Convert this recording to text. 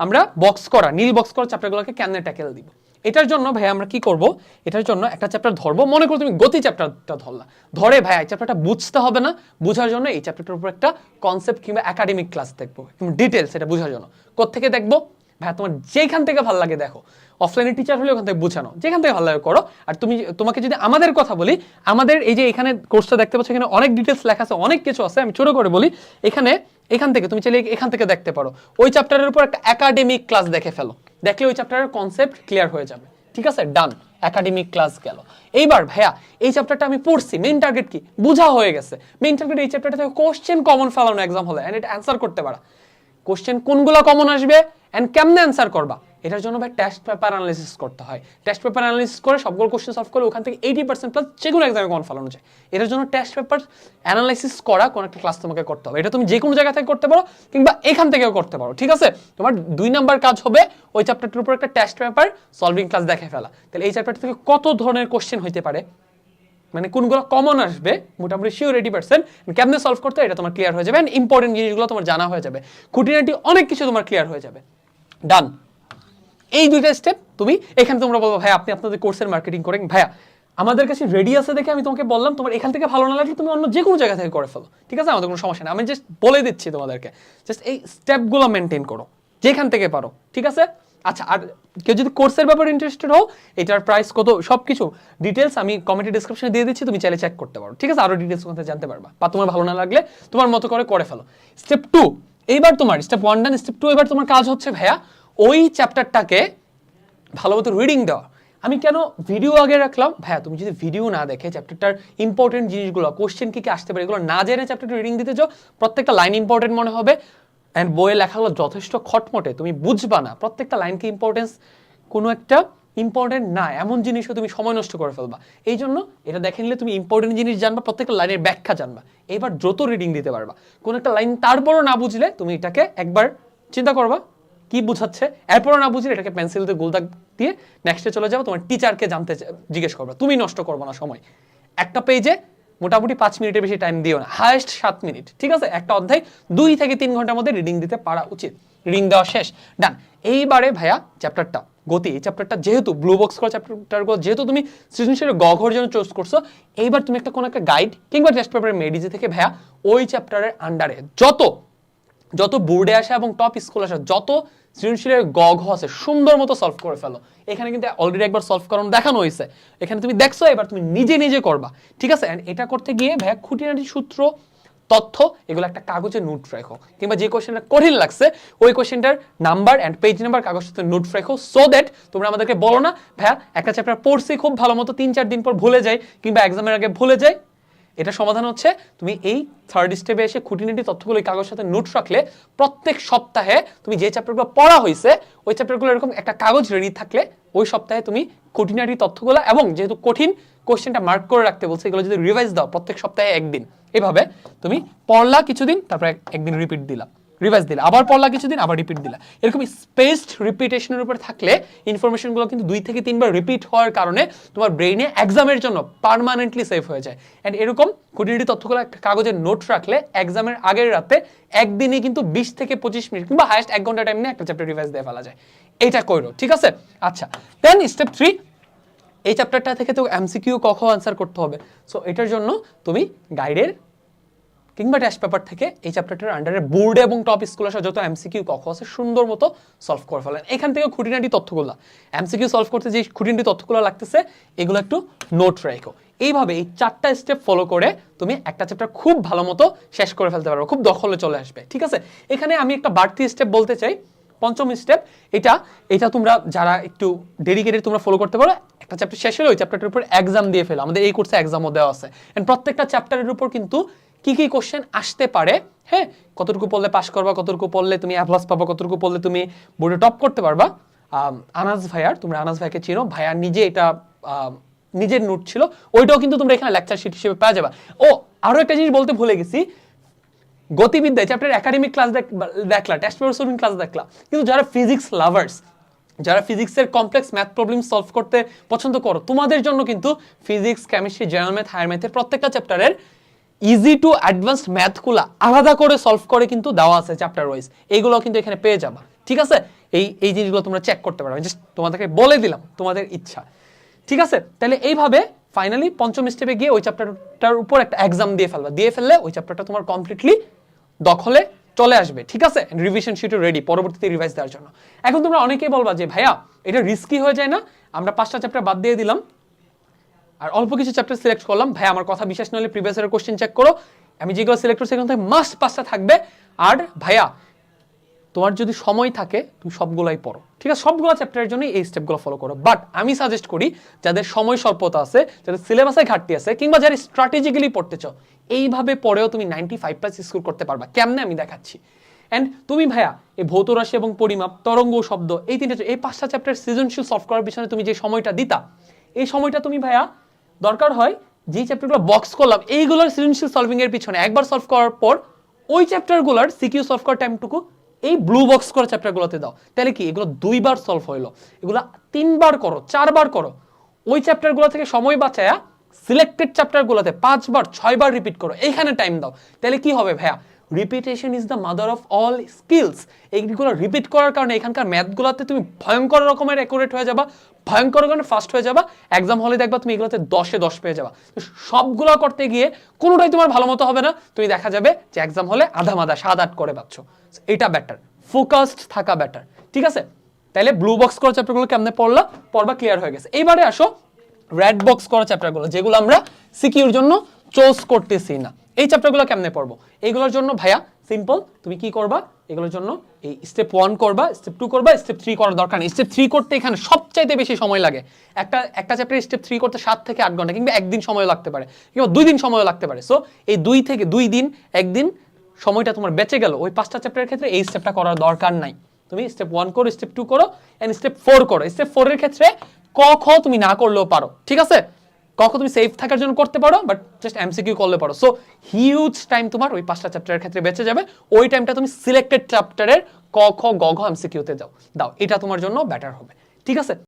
আমরা বক্স করা, নীল বক্স করা চ্যাপ্টারগুলোকে কেমনে ট্যাকেল দিব? এটার জন্য ভাই আমরা কি করব? এটার জন্য একটা চ্যাপ্টার ধরবো। মনে করো তুমি গতি চ্যাপ্টারটা ধরলা। ধরে ভাই এই চ্যাপ্টারটা বুঝতে হবে না। বোঝার জন্য এই চ্যাপ্টারটার উপর একটা কনসেপ্ট কিংবা একাডেমিক ক্লাস দেখব। ডিটেলস এটা বোঝার জন্য। কোত্থেকে দেখব? ভাই তোমার যেখান থেকে ভালো লাগে দেখো। অফলাইনে টিচার হলে ওখান থেকে বুঝানো। যেখান থেকে ভালো লাগে করো। আর তুমি তোমাকে যদি আমাদের কথা বলি, আমাদের এই যে এখানে কোর্সটা দেখতে পাচ্ছ, এখানে অনেক ডিটেলস লেখা আছে, অনেক কিছু আছে, আমি ছোট করে বলি। এখানে এখান থেকে তুমি চাইলে এখান থেকে দেখতে পারো। ওই চ্যাপ্টারের উপর একটা একাডেমিক ক্লাস দেখে ফেলো। দেখলে ওই চ্যাপ্টারের কনসেপ্ট ক্লিয়ার হয়ে যাবে। ঠিক আছে? ডান একাডেমিক ক্লাস গেল। এইবার ভাইয়া, এই চ্যাপ্টারটা আমি পড়ছি। মেইন টার্গেট কি? বোঝা হয়ে গেছে। মেইন টার্গেট এই চ্যাপ্টারটা থেকে কোশ্চেন কমন ফেলানো এক্সাম হলে এন্ড এটা অ্যান্সার করতে পারা। কোশ্চেন কোনগুলো কমন আসবে? এন্ড কেমনে অ্যান্সার করবা? এটার জন্য ভাই টেস্ট পেপার অ্যানালিসিস করতে হয়। টেস্ট পেপার অ্যানালিসিস করে সবগুলো কোশ্চেন সলভ করে ওখান থেকে এইটি পার্সেন্ট প্লাস যেগুলো এক্সামে কমন ফেলানো যায়। এটার জন্য টেস্ট পেপার অ্যানালাইসিস করা কোন একটা ক্লাস তোমাকে করতে হবে। এটা তুমি যে কোনো জায়গা থেকে করতে পারো কিংবা এখান থেকেও করতে পারো, ঠিক আছে? তোমার দুই নাম্বার কাজ হবে ওই চ্যাপ্টারটার উপর একটা টেস্ট পেপার সলভিং ক্লাস দেখে ফেলা। তাহলে এই চ্যাপ্টার থেকে কত ধরনের কোশ্চেন হইতে পারে? মানে কোনগুলো কমন আসবে, মোটামুটি শিওর এইটি পার্সেন্ট কেমনে সলভ করতে এটা তোমার ক্লিয়ার হয়ে যাবে অ্যান্ড ইম্পর্টেন্ট জিনিসগুলো তোমার জানা হয়ে যাবে। খুঁটিনাটি অনেক কিছু তোমার ক্লিয়ার হয়ে যাবে। ডান এই দুইটা স্টেপ তুমি, এখানে তোমরা বলব ভাই আপনি আপনাদের কোর্সের মার্কেটিং করেন। ভাইয়া, আমাদের কাছে রেডি আছে দেখে আমি তোমাকে বললাম, তোমার এখান থেকে ভালো না লাগলে তুমি অন্য যে কোনো জায়গা থেকে করে ফেলো। ঠিক আছে? আমাদের কোনো সমস্যা নেই। আমি জাস্ট বলে দিচ্ছি তোমাদেরকে জাস্ট এই স্টেপগুলো মেনটেন করো, যেখান থেকে পারো, ঠিক আছে? আচ্ছা আর কেউ যদি কোর্সের ব্যাপারে ইন্টারেস্টেড হও, এটার প্রাইস কত সব কিছু ডিটেলস আমি কমেন্টে ডিসক্রিপশনে দিয়ে দিচ্ছি, তুমি চাইলে চেক করতে পারো। ঠিক আছে? আরও ডিটেলস থেকে জানতে পারবা। বা তোমার ভালো না লাগলে তোমার মতো করে করে ফেলো। স্টেপ টু এইবার তোমার step one done step two এবার তোমার কাজ হচ্ছে, ভাইয়া ওই চ্যাপ্টারটাকে ভালো মতো রিডিং দেওয়া আমি কেন ভিডিও আগে রাখলাম? ভাইয়া, তুমি যদি ভিডিও না দেখে চ্যাপ্টারটার ইম্পর্টেন্ট জিনিসগুলো কোশ্চেন কি কি আসতে পারে, এগুলো না জেনে চ্যাপ্টারটা রিডিং দিতে যাও প্রত্যেকটা লাইন ইম্পর্টেন্ট মনে হবে। অ্যান্ড বইয়ে লেখাগুলো যথেষ্ট খটমটে, তুমি বুঝবা না। প্রত্যেকটা লাইনকে ইম্পর্টেন্স কোনো একটা ইম্পর্টেন্ট না, এমন জিনিসও তুমি সময় নষ্ট করে ফেলবা। এই জন্য এটা দেখে নিলে তুমি ইম্পর্টেন্ট জিনিস জানবা, প্রত্যেকটা লাইনের ব্যাখ্যা জানবা। এবার দ্রুত রিডিং দিতে পারবা। কোনো একটা লাইন তারপরও না বুঝলে তুমি এটাকে একবার চিন্তা করবা কি বুঝাচ্ছে? এরপরও না বুঝলে এটাকে পেন্সিল দিয়ে গোলদাগ দিয়ে নেক্সটে চলে যাব, তোমার টিচারকে জানতে জিজ্ঞেস করবে। তুমি নষ্ট করব না সময়। একটা পেজে মোটামুটি পাঁচ মিনিটের বেশি টাইম দিও না। হায়েস্ট সাত মিনিট, ঠিক আছে? একটা অধ্যায় দুই থেকে তিন ঘণ্টার মধ্যে রিডিং দিতে পারা উচিত। রিডিং দেওয়া শেষ। ডান এইবারে ভাইয়া চ্যাপ্টারটা গতি, এই চ্যাপ্টারটা যেহেতু ব্লু বক্স করা চ্যাপ্টারগুলো যেহেতু তুমি সৃজনশীল গঘর জন্য চুজ করছ, এইবার তুমি একটা কোনো একটা গাইড কিংবা টেস্ট পেপারের মেডিজি থেকে ভাইয়া ওই চ্যাপ্টারের আন্ডারে যত যত বোর্ডে আসে এবং টপ স্কুল আসে, যত সৃজনশীলের গ আছে, সুন্দর মতো সলভ করে ফেলো। এখানে কিন্তু অলরেডি একবার সলভ করানো দেখানো হয়েছে। এখানে তুমি দেখছ, এবার তুমি নিজে নিজে করবা। ঠিক আছে? And এটা করতে গিয়ে ভাইয়া খুঁটিনাটি সূত্র, তথ্য, এগুলো একটা কাগজে নোট রাখো। কিংবা যে কোশ্চেনটা কঠিন লাগছে, ওই কোয়েশ্চেনটার নাম্বার অ্যান্ড পেজ নাম্বার কাগজটাতে নোট রাখো সো দ্যাট তোমরা আমাদেরকে বলো না, ভাইয়া, একটা চ্যাপ্টার পড়ছি খুব ভালো মতো, তিন, চার দিন পর ভুলে যাই, কিংবা এক্সামের আগে ভুলে যাই এটা সমাধান হচ্ছে, তুমি এই থার্ড স্টেপে এসে খুঁটিনাটি তথ্যগুলো কাগজ সাথে নোট রাখলে প্রত্যেক সপ্তাহে তুমি যে চ্যাপ্টারগুলো পড়া হয়েছে, ওই চ্যাপ্টারগুলো এরকম একটা কাগজ রেডি থাকলে ওই সপ্তাহে তুমি খুঁটিনাটি তথ্যগুলো এবং যেহেতু কঠিন কোশ্চেনটা মার্ক করে রাখতে বলছে, এগুলো যদি রিভাইজ দাও প্রত্যেক সপ্তাহে একদিন। এভাবে তুমি পড়লা কিছুদিন, তারপরে একদিন রিপিট দিলা। রিভাইজ দিলা। আবার পড়লা কিছুদিন, আবার রিপিট দিলা। এরকম স্পেসড রিপিটেশনের উপর থাকলে ইনফরমেশনগুলো কিন্তু দুই থেকে তিনবার রিপিট হওয়ার কারণে তোমার ব্রেইনে এক্সামের জন্য পার্মানেন্টলি সেভ হয়ে যায়। অ্যান্ড এরকম খুঁটিনাটি তথ্যগুলো একটা কাগজে নোট রাখলে এক্সামের আগের রাতে একদিনে কিন্তু বিশ থেকে পঁচিশ মিনিট কিংবা হায়েস্ট এক ঘণ্টা টাইম নিয়ে একটা চ্যাপ্টার রিভাইজ দিয়ে ফেলা যায়। এইটা করো, ঠিক আছে? আচ্ছা দেন স্টেপ থ্রি এই চ্যাপ্টারটা থেকে তো এমসিকিউ কখ আনসার করতে হবে? সো এটার জন্য তুমি গাইডের কিংবা টেস্ট পেপার থেকে এই চ্যাপ্টারটার আন্ডারে বোর্ডে এবং টপ স্কুল আসা যত এমসিকিউ কখ আছে সুন্দর মতো সলভ করে ফেলেন। এখান থেকে খুঁটিনাটি তথ্যগুলো। এমসিকিউ সলভ করতে যে খুঁটিনাটি তথ্যগুলো লাগতেছে, এগুলো একটু নোট রেখো। এইভাবে এই চারটা স্টেপ ফলো করে তুমি একটা চ্যাপ্টার খুব ভালো মতো শেষ করে ফেলতে পারবে, খুব দখলে চলে আসবে, ঠিক আছে? এখানে আমি একটা বাড়তি স্টেপ বলতে চাই, পঞ্চম স্টেপ এটা এটা তোমরা যারা একটু ডেডিকেটেড তোমরা ফলো করতে পারো, একটা চ্যাপ্টার শেষ হলে ওই চ্যাপ্টারের উপর এক্সাম দিয়ে ফেলো। আমাদের এই কোর্সে এক্সামও দেওয়া আছে। এন্ড প্রত্যেকটা চ্যাপ্টারের উপর কিন্তু কি কি কোশ্চেন আসতে পারে হ্যাঁ? কতটুকু পড়লে পাশ করবা, কতটুকু পড়লে তুমি এ প্লাস পাবা, কতটুকু পড়লে তুমি বোর্ডে টপ করতে পারবা। আনাস ভাইয়ার, তোমরা আনাস ভাইকে চিনো, ভাইয়া নিজে এটা নিজের নোট ছিল, ওইটাও কিন্তু তোমরা এখানে লেকচার শিট হিসেবে পাওয়া যাবে। ও, আরও একটা জিনিস বলতে ভুলে গেছি। গতিবিদ্যায় চ্যাপ্টার একাডেমিক ক্লাস দেখলা টেস্ট পেপার ক্লাস দেখলা। কিন্তু যারা ফিজিক্স লাভার্স যারা ফিজিক্সের কমপ্লেক্স ম্যাথ প্রবলেম সলভ করতে পছন্দ করো, তোমাদের জন্য কিন্তু physics chemistry general math higher ম্যাথের প্রত্যেকটা চ্যাপ্টারের ইজি টু অ্যাডভান্সড ম্যাথগুলো আলাদা করে সলভ করে কিন্তু দেওয়া আছে চ্যাপ্টার ওয়াইজ এইগুলো কিন্তু এখানে পেয়ে যাবা। ঠিক আছে? এই এই জিনিসগুলো তোমরা চেক করতে পারো। জাস্ট তোমাদেরকে বলে দিলাম, তোমাদের ইচ্ছা। ঠিক আছে? তাহলে এইভাবে ফাইনালি পঞ্চম স্টেপে গিয়ে ওই চ্যাপ্টারটার উপর একটা এক্সাম দিয়ে ফেলবা। দিয়ে ফেললে ওই চ্যাপ্টারটা তোমার কমপ্লিটলি দখলে চলে আসবে। ঠিক আছে? রিভিশন শিটও রেডি পরবর্তীতে রিভাইজ দেওয়ার জন্য। এখন তোমরা অনেকেই বলবা যে, ভাইয়া, এটা রিস্কি হয়ে যায় না। আমরা পাঁচটা চ্যাপ্টার বাদ দিয়ে দিলাম। আর অল্প কিছু চ্যাপ্টার সিলেক্ট করলাম। ভাই, আমার কথা বিশ্বাস না হলে প্রিভিয়াস ইয়ার কোশ্চেন চেক করো। আমি যেগুলো সিলেক্ট করছি সেখান থেকে মাস্ট পাঁচটা থাকবে। আর ভাইয়া, তোমার যদি সময় থাকে, তুমি সবগুলাই পড়ো। ঠিক আছে? সবগুলো চ্যাপ্টারের জন্য এই স্টেপগুলো ফলো করো। বাট আমি সাজেস্ট করি, যাদের সময় স্বল্পতা আছে, যাদের সিলেবাসে ঘাটতি আছে, কিংবা যারা স্ট্র্যাটেজিক্যালি পড়তে চাও, এইভাবে পড়েও তুমি নাইনটি ফাইভ প্লাস স্কোর করতে পারবা। কেমনে আমি দেখাচ্ছি? অ্যান্ড তুমি ভাইয়া, এই ভৌত রাশি এবং পরিমাপ, তরঙ্গ শব্দ, এই তিনটা, এই পাঁচটা চ্যাপ্টার সৃজনশীল সলভ করার পিছনে তুমি যে সময়টা দিতা, এই সময়টা তুমি ভাইয়া দরকার হয় যে চ্যাপ্টারগুলো বক্স করলাম, এইগুলোর সৃজনশীল সলভিং এর পিছনে একবার সলভ করার পর ওই চ্যাপ্টারগুলোর সিকিউ সলভ করার টাইমটুকু এই ব্লু বক্স করা চ্যাপ্টারগুলোতে দাও। তাহলে কি? এগুলো দুইবার সলভ হইল। এগুলো তিনবার করো, চারবার করো। ওই চ্যাপ্টারগুলো থেকে সময় বাঁচায়া সিলেক্টেড চ্যাপ্টারগুলোতে পাঁচবার, ছয়বার রিপিট করো। এইখানে টাইম দাও। তাহলে কি হবে ভাইয়া? Repetition is the mother of all skills এইগুলো রিপিট করার কারণে এখানকার ম্যাথগুলোতে তুমি ভয়ঙ্কর রকমের অ্যাকুরেট হয়ে যাবা, ভয়ঙ্কর রকমের ফাস্ট হয়ে যাবা এক্সাম হলে দেখবা তুমি এগুলোতে দশে দশ পেয়ে যাবা। সবগুলো করতে গিয়ে কোনোটাই তোমার ভালো মতো হবে না। তুমি দেখা যাবে যে এক্সাম হলে আধা মাদা সাত আট করে পাচ্ছ। এটা বেটার ফোকাসড থাকা বেটার ঠিক আছে? তাহলে ব্লু বক্স করা চ্যাপ্টারগুলো কেমনে পড়লা? পড়বা ক্লিয়ার হয়ে গেছে। এবারে আসো রেড বক্স করা চ্যাপ্টারগুলো যেগুলো আমরা সিকিউর জন্য চোজ করতেছি না। এই চ্যাপ্টারগুলো কেমনে পড়ব? এইগুলোর জন্য ভাইয়া সিম্পল তুমি কি করবা? এগুলোর জন্য এই স্টেপ ওয়ান করবা স্টেপ টু করবা স্টেপ থ্রি করার দরকার নেই। স্টেপ থ্রি করতে এখানে সবচাইতে বেশি সময় লাগে। একটা একটা চ্যাপ্টার স্টেপ থ্রি করতে সাত থেকে আট ঘণ্টা কিংবা একদিন সময় লাগতে পারে, কিংবা দুই দিন সময় লাগতে পারে। সো এই দুই থেকে দুই দিন, একদিন সময়টা তোমার বেঁচে গেল। ওই পাঁচটা চ্যাপ্টারের ক্ষেত্রে এই স্টেপটা করার দরকার নাই। তুমি স্টেপ ওয়ান করো স্টেপ টু করো এন্ড স্টেপ ফোর করো। স্টেপ ফোরের ক্ষেত্রে ক, খ তুমি না করলেও পারো। ঠিক আছে? কখন তুমি সেফ থাকার জন্য করতে পারো বাট জাস্ট এমসিকিউ করলে পারো। সো হিউজ টাইম তোমার ওই পাঁচটা চ্যাপ্টারের ক্ষেত্রে বেঁচে যাবে। ওই টাইমটা তুমি সিলেক্টেড চ্যাপ্টারের ক, খ, গ, ঘ এমসিকিউতে যাও। দাও, এটা তোমার জন্য বেটার হবে। ঠিক আছে?